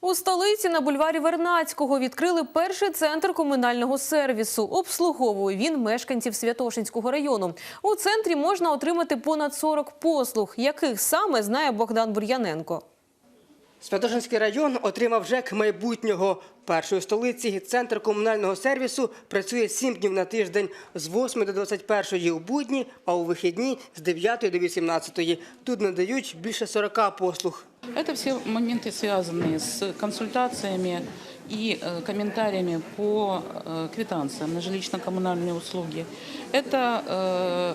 У столиці на бульварі Вернацького відкрили перший центр комунального сервісу. Обслуговує він мешканців Святошинського району. У центрі можна отримати понад 40 послуг, яких саме знає Богдан Бур'яненко. Святошинський район отримав ЖЕК майбутнього. Першої столиці центр комунального сервісу працює 7 днів на тиждень з 8 до 21 у будні, а у вихідні з 9 до 18. Тут надають більше 40 послуг. Это все моменты, связанные с консультациями и э, комментариями по э, квитанциям на жилищно-коммунальные услуги. Это э,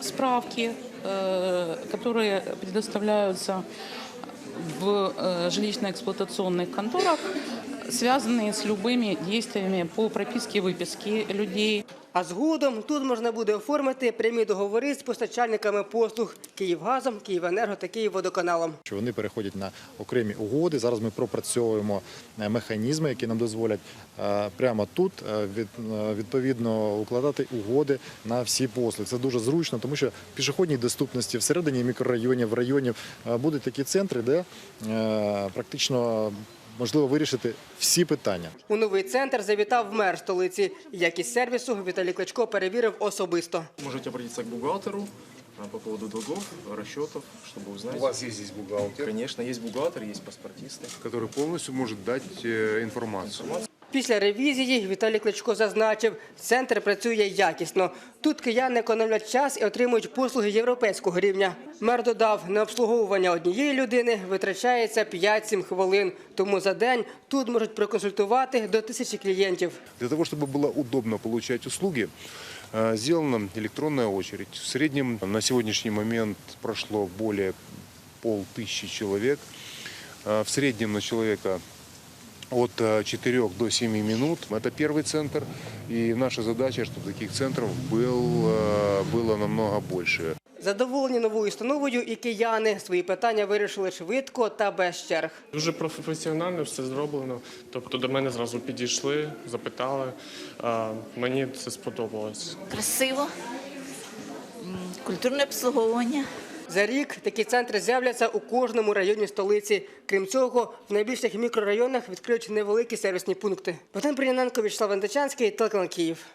справки, э, которые предоставляются в э, жилищно-эксплуатационных конторах, связанные с любыми действиями по прописке и выписке людей, А згодом тут можна буде оформити прямі договори з постачальниками послуг Київгазом, Київенерго та Київводоканалом. що вони переходять на окремі угоди. Зараз ми пропрацьовуємо е, механізми, які нам дозволять е, прямо тут е, від, е, відповідно укладати угоди на всі послуги. Це дуже зручно, тому що в пішохідній доступності всередині мікрорайонів, районів е, будуть такі центри, де е, практично можливо вирішити всі питання. У новий центр завітав мер столиці. Якість сервісу Віталій Кличко перевірив особисто. Можете обратиться к бухгалтеру а, по поводу долгов, расчетов, чтобы узнать. У вас есть здесь бухгалтер, Конечно, есть бухгалтер, есть паспортисты. который полностью может дать э, информацию. Після ревізії Віталій Кличко зазначив, центр працює якісно. Тут кияни економлять час і отримують послуги європейського рівня. Мер додав, на обслуговування однієї людини витрачається 5-7 хвилин. Тому за день тут можуть проконсультувати до тисячі клієнтів. Для того, чтобы было удобно получать услуги, э, сделана электронная очередь. В среднем на сегодняшний момент прошло более полтысячи человек. Э, В среднем на человека от 4 до 7 минут. Это первый центр. И наша задача, чтобы таких центров был, э, было намного больше. Задоволені новою установою і кияни свої питання вирішили швидко та без черг. Дуже професіонально все зроблено. Тобто до мене зразу підійшли, запитали. А, Мені це сподобалось. красиво, м, культурне обслуговування. За рік такі центри з'являться у кожному районі столиці. Крім цього, в найбільших мікрорайонах відкриють невеликі сервісні пункти. Богдан Пряненко, Вячеслав Андачанський, телеканал Київ.